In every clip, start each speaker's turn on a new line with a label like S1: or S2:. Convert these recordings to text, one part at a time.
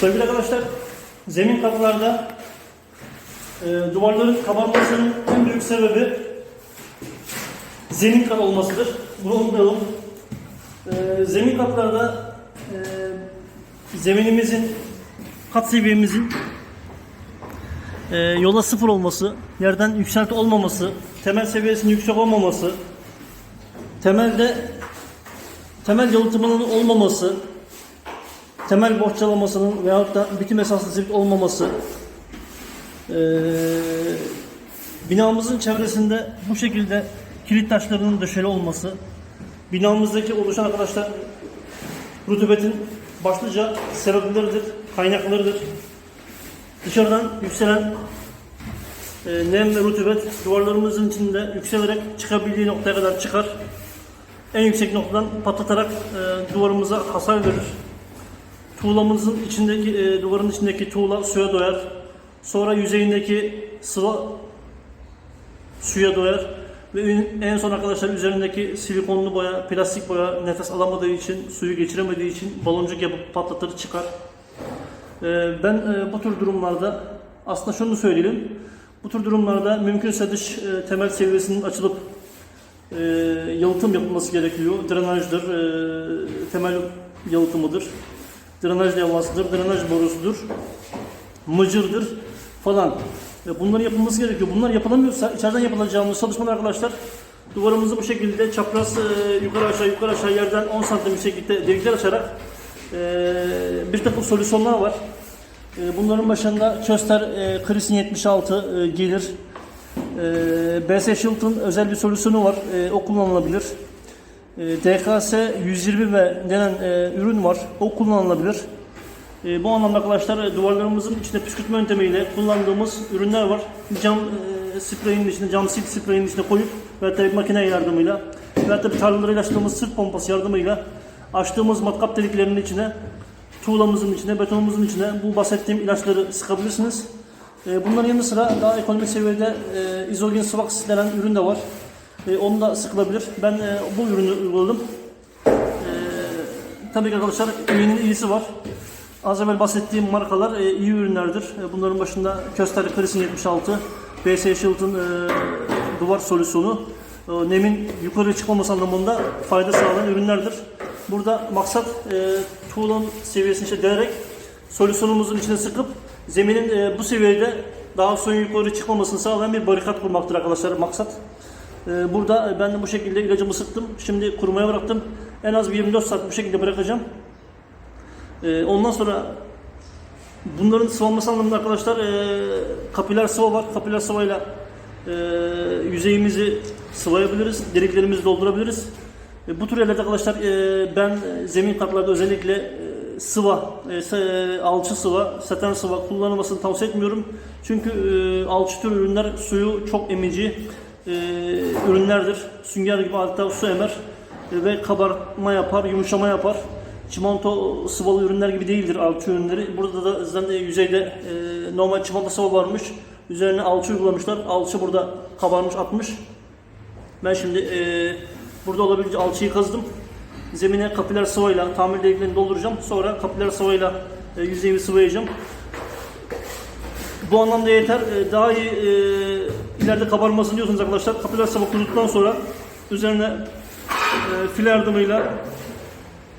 S1: Sevgili arkadaşlar, zemin katlarda e, duvarların kabarmasının en büyük sebebi zemin kat olmasıdır. Bunu unutmayalım. E, zemin katlarda e, zeminimizin, kat seviyemizin e, yola sıfır olması, yerden yükselti olmaması, temel seviyesinin yüksek olmaması, temelde temel yalıtımının olmaması, temel bohçalamasının veyahut da bitim esaslı zift olmaması, eee, binamızın çevresinde bu şekilde kilit taşlarının döşeli olması, binamızdaki oluşan arkadaşlar rutubetin başlıca sebepleridir, kaynaklarıdır. Dışarıdan yükselen e, nem ve rutubet duvarlarımızın içinde yükselerek çıkabildiği noktaya kadar çıkar. En yüksek noktadan patlatarak e, duvarımıza hasar verir. Tuğlamızın içindeki e, duvarın içindeki tuğla suya doyar. Sonra yüzeyindeki sıva suya doyar ve en son arkadaşlar üzerindeki silikonlu boya, plastik boya nefes alamadığı için, suyu geçiremediği için baloncuk yapıp patlatır çıkar. Ee, Ben e, bu tür durumlarda aslında şunu söyleyelim. Bu tür durumlarda mümkünse dış e, temel seviyesinin açılıp e, yalıtım yapılması gerekiyor. Drenajdır, e, temel yalıtımıdır. Drenaj levhasıdır, drenaj borusudur, mıcırdır falan. E, Bunların yapılması gerekiyor. Bunlar yapılamıyorsa içeriden yapılacağımız çalışmalar arkadaşlar duvarımızı bu şekilde çapraz e, yukarı aşağı yukarı aşağı yerden 10 santim yükseklikte delikler açarak e, bir takım solüsyonlar var. E, Bunların başında Köster e, Krisin 76 e, gelir. E, BS Shield'ın özel bir solüsyonu var. E, O kullanılabilir. E, DKS 120 ve denen e, ürün var. O kullanılabilir. E, bu anlamda arkadaşlar e, duvarlarımızın içinde püskürtme yöntemiyle kullandığımız ürünler var. Cam e, spreyin içine, cam sil spreyin içine koyup ve tabi makine yardımıyla ve tabi tarlaları açtığımız sırt pompası yardımıyla açtığımız matkap deliklerinin içine tuğlamızın içine, betonumuzun içine bu bahsettiğim ilaçları sıkabilirsiniz. E, bunların yanı sıra daha ekonomik seviyede e, izogen Svax denen ürün de var. E, onu da sıkılabilir. Ben e, bu ürünü uyguladım. E, tabii ki arkadaşlar iyinin iyisi var. Az evvel bahsettiğim markalar e, iyi ürünlerdir. E, bunların başında Köster Krisin 76, BS Shield'ın e, duvar solüsyonu, e, nemin yukarı çıkmaması anlamında fayda sağlayan ürünlerdir. Burada maksat e, tuğlanın seviyesini işte delerek solüsyonumuzun içine sıkıp zeminin e, bu seviyede daha suyun yukarı çıkmamasını sağlayan bir barikat kurmaktır arkadaşlar maksat. E, burada ben de bu şekilde ilacımı sıktım. Şimdi kurumaya bıraktım. En az bir 24 saat bu şekilde bırakacağım. Ee, ondan sonra bunların sıvanması anlamında arkadaşlar e, kapiler sıva var. Kapiler sıvayla e, yüzeyimizi sıvayabiliriz. Deliklerimizi doldurabiliriz. E, bu tür yerlerde arkadaşlar e, ben e, zemin katlarda özellikle e, sıva, e, e, alçı sıva, saten sıva kullanılmasını tavsiye etmiyorum. Çünkü e, alçı tür ürünler suyu çok emici e, ürünlerdir. Sünger gibi adeta su emer e, ve kabarma yapar, yumuşama yapar. Çimento sıvalı ürünler gibi değildir alçı ürünleri. Burada da zaten yüzeyde e, normal çimento sıvı varmış. Üzerine alçı uygulamışlar. Alçı burada kabarmış atmış. Ben şimdi e, burada olabildiğince alçıyı kazdım. Zemine kapiler sıvayla tamir deliklerini dolduracağım. Sonra kapiler sıvayla e, yüzeyimi sıvayacağım. Bu anlamda yeter. E, daha iyi e, ileride kabarmasını diyorsanız arkadaşlar kapiler sıvı kuruduktan sonra üzerine e, file yardımıyla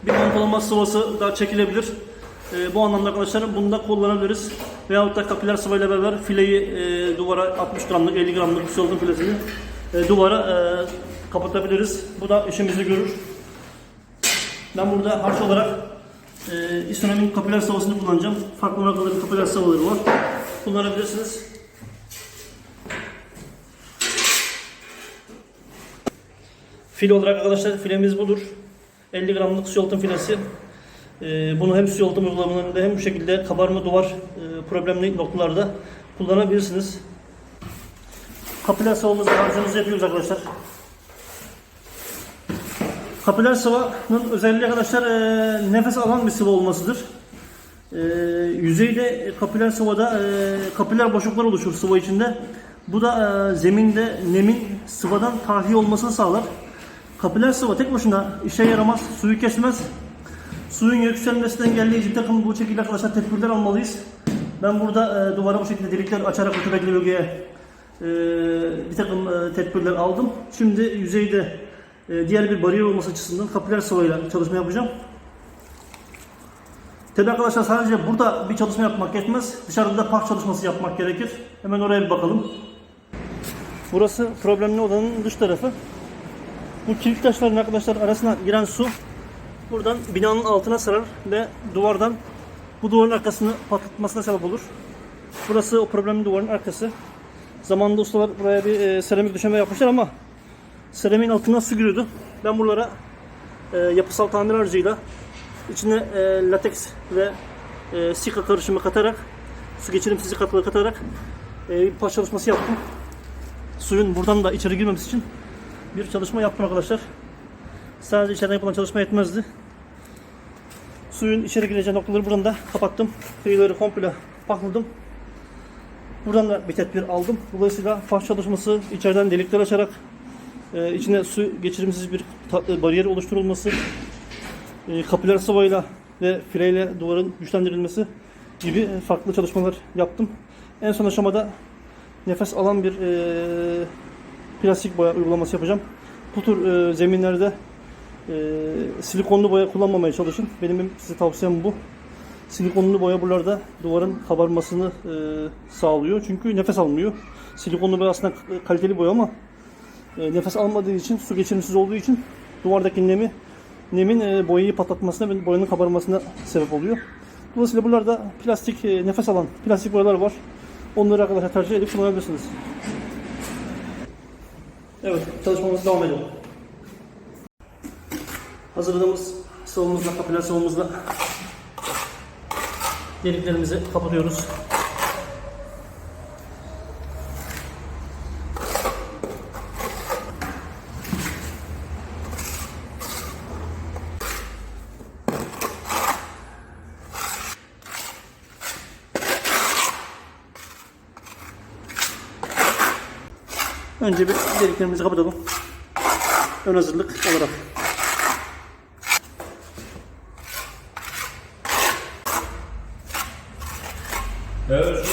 S1: bir pompalama sıvası daha çekilebilir. Ee, bu anlamda arkadaşlar bunu da kullanabiliriz. Veyahut da kapiler sıvayla beraber fileyi e, duvara 60 gramlık 50 gramlık bir solgun filesini e, duvara e, kapatabiliriz. Bu da işimizi görür. Ben burada harç olarak e, İstonamin kapiler sıvasını kullanacağım. Farklı markaların kapiler sıvaları var. Kullanabilirsiniz. Fil olarak arkadaşlar filemiz budur. 50 gramlık su yalıtım filesi. Ee, bunu hem su yalıtım uygulamalarında hem bu şekilde kabarma duvar e, problemli noktalarda kullanabilirsiniz. Kapiler sıvamızı harcımızı yapıyoruz arkadaşlar. Kapiler sıvanın özelliği arkadaşlar e, nefes alan bir sıvı olmasıdır. E, yüzeyde kapiler sıvada e, kapiler boşluklar oluşur sıvı içinde. Bu da zeminde nemin sıvadan tahliye olmasını sağlar. Kapiler sıvı tek başına işe yaramaz, suyu kesmez. Suyun yükselmesini engelleyici bir takım bu şekilde arkadaşlar tedbirler almalıyız. Ben burada e, duvara bu şekilde delikler açarak rutubetli bölgeye e, bir takım e, tedbirler aldım. Şimdi yüzeyde e, diğer bir bariyer olması açısından kapiler sıvayla çalışma yapacağım. Tabi arkadaşlar sadece burada bir çalışma yapmak yetmez. Dışarıda da park çalışması yapmak gerekir. Hemen oraya bir bakalım. Burası problemli odanın dış tarafı. Bu kilit taşların arkadaşlar arasına giren su buradan binanın altına sarar ve duvardan bu duvarın arkasını patlatmasına sebep olur. Burası o problemli duvarın arkası. Zamanında ustalar buraya bir e, seramik döşeme yapmışlar ama seramiğin altından su giriyordu. Ben buralara e, yapısal tamir aracıyla içine e, lateks ve e, sika karışımı katarak su geçirimsiz katları katarak e, bir parça yaptım. Suyun buradan da içeri girmemesi için bir çalışma yaptım arkadaşlar. Sadece içeriden yapılan çalışma yetmezdi. Suyun içeri gireceği noktaları buradan da kapattım. Kıyıları komple pakladım. Buradan da bir tedbir aldım. Dolayısıyla fah çalışması içeriden delikler açarak e, içine su geçirimsiz bir e, bariyer oluşturulması, e, kapiler sıvayla ve fileyle duvarın güçlendirilmesi gibi farklı çalışmalar yaptım. En son aşamada nefes alan bir e, plastik boya uygulaması yapacağım. Bu tür e, zeminlerde e, silikonlu boya kullanmamaya çalışın. Benim size tavsiyem bu. Silikonlu boya buralarda duvarın kabarmasını e, sağlıyor. Çünkü nefes almıyor. Silikonlu boya aslında kaliteli boya ama e, nefes almadığı için, su geçirimsiz olduğu için duvardaki nemi nemin e, boyayı patlatmasına ve boyanın kabarmasına sebep oluyor. Dolayısıyla buralarda plastik e, nefes alan plastik boyalar var. Onları arkadaşlar tercih edip kullanabilirsiniz. Evet, çalışmamız devam edelim. Hazırladığımız sıvımızla, kapiler sıvımızla deliklerimizi kapatıyoruz. Deliklerimizi kapatalım. Ön hazırlık olarak.
S2: Evet.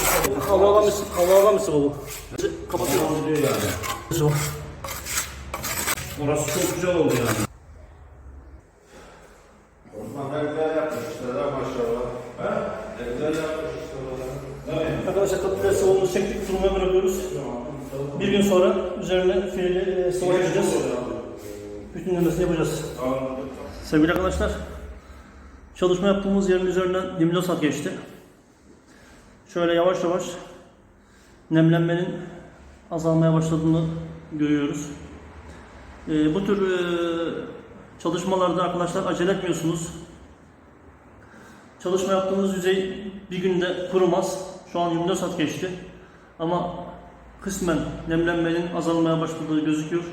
S1: Allah'a mısın? Allah'a mısın bu? Kapatıyorum.
S2: Orası çok güzel oldu yani.
S1: Bütünlemesini yapacağız. Sevgili arkadaşlar, çalışma yaptığımız yerin üzerinden 24 saat geçti. Şöyle yavaş yavaş nemlenmenin azalmaya başladığını görüyoruz. Ee, bu tür e, çalışmalarda arkadaşlar acele etmiyorsunuz. Çalışma yaptığınız yüzey bir günde kurumaz. Şu an 24 saat geçti. Ama kısmen nemlenmenin azalmaya başladığı gözüküyor.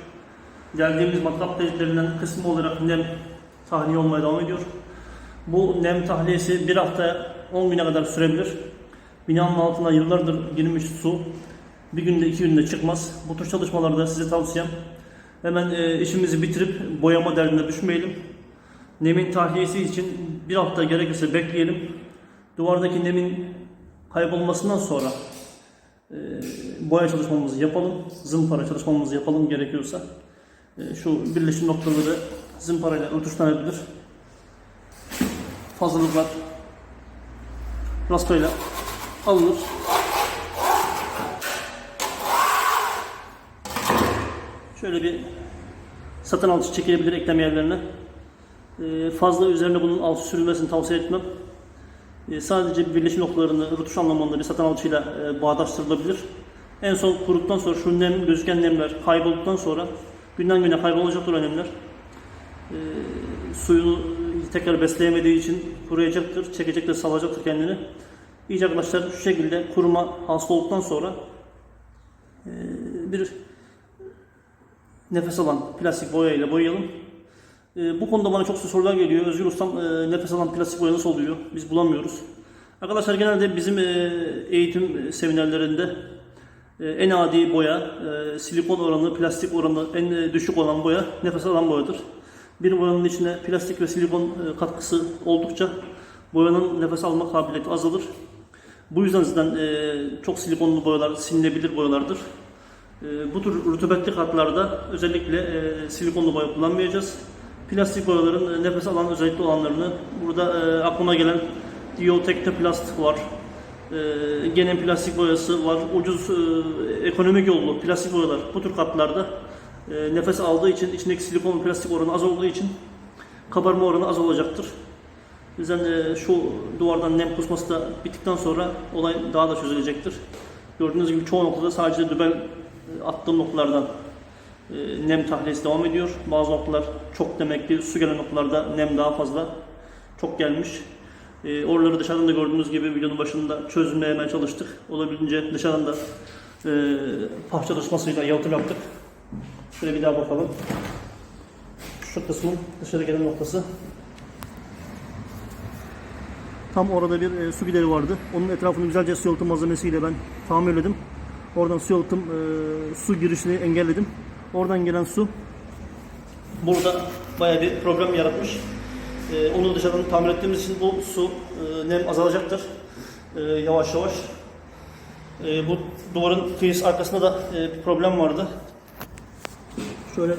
S1: Geldiğimiz matkap deliklerinden kısmı olarak nem tahliye olmaya devam ediyor. Bu nem tahliyesi bir hafta 10 güne kadar sürebilir. Binanın altına yıllardır girmiş su bir günde iki günde çıkmaz. Bu tür çalışmalarda size tavsiyem hemen e, işimizi bitirip boyama derdine düşmeyelim. Nemin tahliyesi için bir hafta gerekirse bekleyelim. Duvardaki nemin kaybolmasından sonra e, boya çalışmamızı yapalım. Zımpara çalışmamızı yapalım gerekiyorsa. E, şu birleşim noktaları zımparayla örtüştürebilir. Fazlalıklar rastayla alınır. Şöyle bir satın alçı çekilebilir eklem yerlerine. Ee, fazla üzerine bunun altı sürülmesini tavsiye etmem. Ee, sadece birleşim noktalarını rötuş anlamında bir satın alçıyla e, bağdaştırılabilir. En son kuruduktan sonra şu nem, gözüken nemler kaybolduktan sonra günden güne kaybolacaktır o nemler. Ee, suyunu tekrar besleyemediği için kuruyacaktır, çekecektir, salacaktır kendini. İyice arkadaşlar şu şekilde kuruma hasta olduktan sonra e, bir nefes alan plastik boya ile boyayalım. E, bu konuda bana çok sorular geliyor. Özgür Ustam e, nefes alan plastik boya nasıl oluyor? Biz bulamıyoruz. Arkadaşlar genelde bizim e, eğitim seminerlerinde e, en adi boya, e, silikon oranı, plastik oranı en e, düşük olan boya nefes alan boyadır. Bir boyanın içine plastik ve silikon e, katkısı oldukça boyanın nefes alma kabiliyeti azalır. Bu yüzden zaten çok silikonlu boyalar silinebilir boyalardır. Bu tür rutubetli katlarda özellikle silikonlu boya kullanmayacağız. Plastik boyaların nefes alan özellikle olanlarını burada aklıma gelen Diotektoplast var. E, genen plastik boyası var. Ucuz e, ekonomik yollu plastik boyalar bu tür katlarda e, nefes aldığı için içindeki silikon plastik oranı az olduğu için kabarma oranı az olacaktır. O yüzden e, şu duvardan nem kusması da bittikten sonra olay daha da çözülecektir. Gördüğünüz gibi çoğu noktada sadece dübel e, attığım noktalardan nem tahliyesi devam ediyor. Bazı noktalar çok demek ki su gelen noktalarda nem daha fazla çok gelmiş. E, oraları dışarıdan da gördüğünüz gibi videonun başında çözümlemeye çalıştık. Olabildiğince dışarıdan da e, parça çalışmasıyla yalıtım yaptık. Şöyle bir daha bakalım. Şu kısmın dışarı gelen noktası. Tam orada bir e, su gideri vardı. Onun etrafını güzelce su yalıtım malzemesiyle ben tamirledim. Oradan su yalıtım, e, su girişini engelledim. Oradan gelen su burada bayağı bir problem yaratmış. E, onu dışarıdan tamir ettiğimiz için bu su e, nem azalacaktır. E, yavaş yavaş. E, bu duvarın kıyısı arkasında da e, bir problem vardı. Şöyle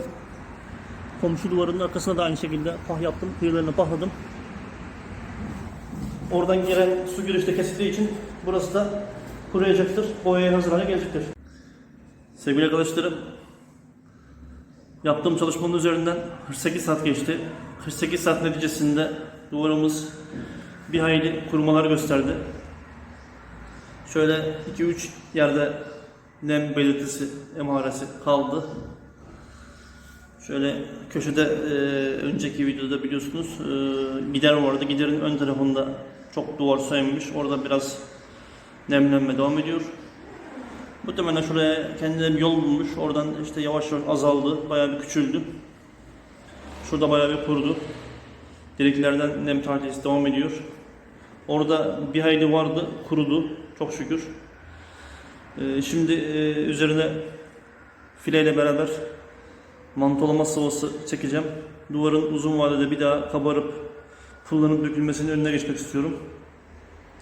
S1: komşu duvarının arkasına da aynı şekilde pah yaptım. Kıyılarını pahladım. Oradan gelen su girişte kesildiği için burası da kuruyacaktır. Boyaya hazır hale gelecektir. Sevgili arkadaşlarım, yaptığım çalışmanın üzerinden 48 saat geçti. 48 saat neticesinde duvarımız bir hayli kurumalar gösterdi. Şöyle 2-3 yerde nem belirtisi, emaresi kaldı. Şöyle köşede e, önceki videoda biliyorsunuz e, gider vardı. Giderin ön tarafında çok duvar soyulmuş. Orada biraz nemlenme devam ediyor. Muhtemelen şuraya kendine bir yol bulmuş. Oradan işte yavaş yavaş azaldı. Bayağı bir küçüldü. Şurada bayağı bir kurudu. Deliklerden nem tahliyesi devam ediyor. Orada bir hayli vardı. Kurudu. Çok şükür. E, şimdi e, üzerine fileyle beraber mantolama sıvası çekeceğim. Duvarın uzun vadede bir daha kabarıp kullanıp dökülmesinin önüne geçmek istiyorum.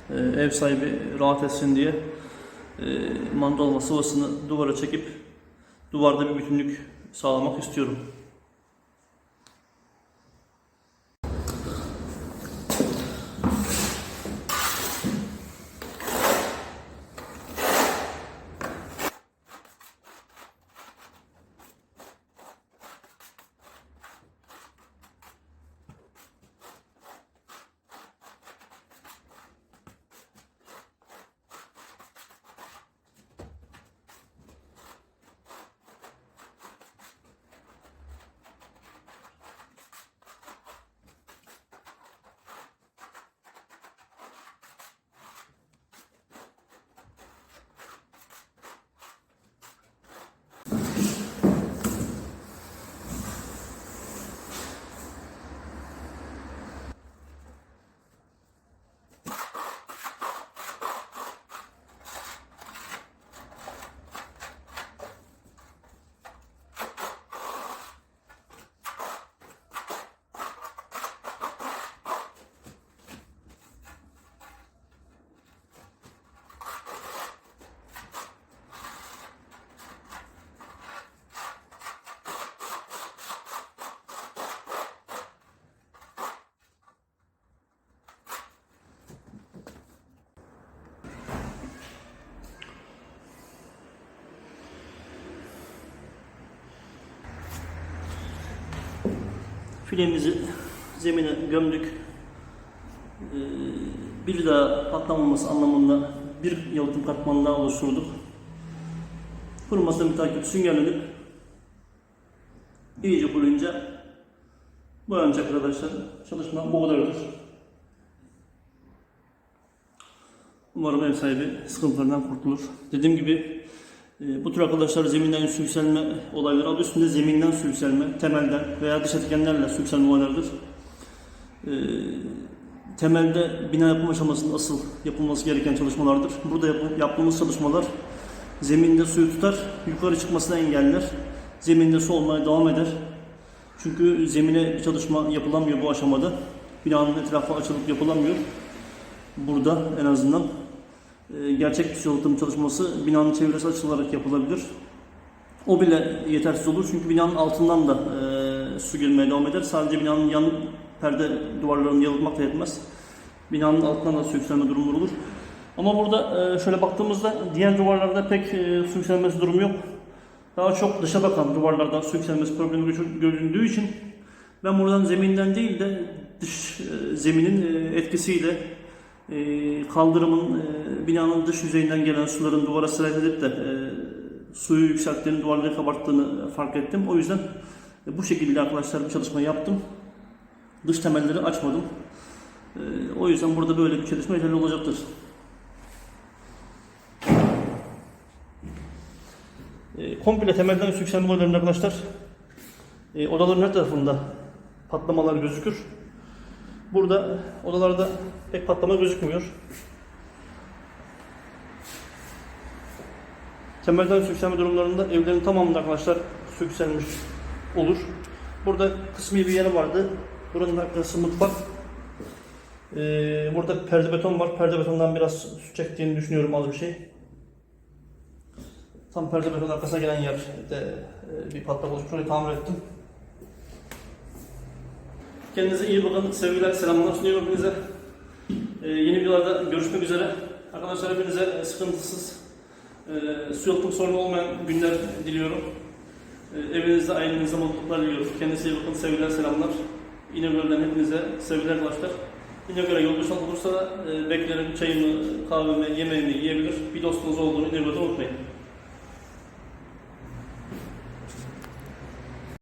S1: Ee, ev sahibi rahat etsin diye e, mantolama sıvasını duvara çekip duvarda bir bütünlük sağlamak istiyorum. Filemizi zemine gömdük. Ee, Bir daha patlamaması anlamında bir yalıtım katmanı daha oluşturduk. Kurumasını bir takip süngerlenip iyice kuruyunca boyanacak arkadaşlar. Çalışma bu kadardır. Umarım ev sahibi sıkıntılarından kurtulur. Dediğim gibi bu tür arkadaşlar zeminden su yükselme olayları adı üstünde zeminden su yükselme, temelden veya dış etkenlerle su yükselme olaylarıdır. E, temelde bina yapım aşamasında asıl yapılması gereken çalışmalardır. Burada yap- yaptığımız çalışmalar zeminde suyu tutar, yukarı çıkmasını engeller. Zeminde su olmaya devam eder. Çünkü zemine bir çalışma yapılamıyor bu aşamada. Binanın etrafı açılıp yapılamıyor. Burada en azından gerçek bir yalıtım çalışması binanın çevresi açılarak yapılabilir. O bile yetersiz olur çünkü binanın altından da e, su girmeye devam eder. Sadece binanın yan perde duvarlarını yalıtmak da yetmez. Binanın altından da su yükselme durumları olur. Ama burada e, şöyle baktığımızda diğer duvarlarda pek e, su yükselmesi durumu yok. Daha çok dışa bakan duvarlardan su yükselmesi problemi gö- görüldüğü için ben buradan zeminden değil de dış e, zeminin e, etkisiyle e, kaldırımın e, binanın dış yüzeyinden gelen suların duvara sirayet edip de e, suyu yükselttiğini, duvarları kabarttığını fark ettim. O yüzden e, bu şekilde arkadaşlar bir çalışma yaptım. Dış temelleri açmadım. E, o yüzden burada böyle bir çalışma yeterli olacaktır. E, komple temelden üst yükselme arkadaşlar e, odaların her tarafında patlamalar gözükür. Burada odalarda pek patlama gözükmüyor. Temelden su yükselme durumlarında evlerin tamamında arkadaşlar su yükselmiş olur. Burada kısmi bir yeri vardı. Buranın arkası mutfak. Ee, burada perde beton var. Perde betondan biraz su çektiğini düşünüyorum az bir şey. Tam perde beton arkasına gelen yerde e, bir patlak olmuş. Şurayı tamir ettim. Kendinize iyi bakın. Sevgiler, selamlar sunuyorum hepinize. Ee, yeni videolarda görüşmek üzere. Arkadaşlar hepinize sıkıntısız, e, su yalıtım sorunu olmayan günler diliyorum. E, evinizde, ailenizde mutluluklar diliyorum. Kendinize iyi bakın. Sevgiler, selamlar. İnegöl'den hepinize sevgiler arkadaşlar. İnegöl'e yol olursa da e, beklerim çayımı, kahvemi, yemeğimi yiyebilir. Bir dostunuz olduğunu İnegöl'de unutmayın.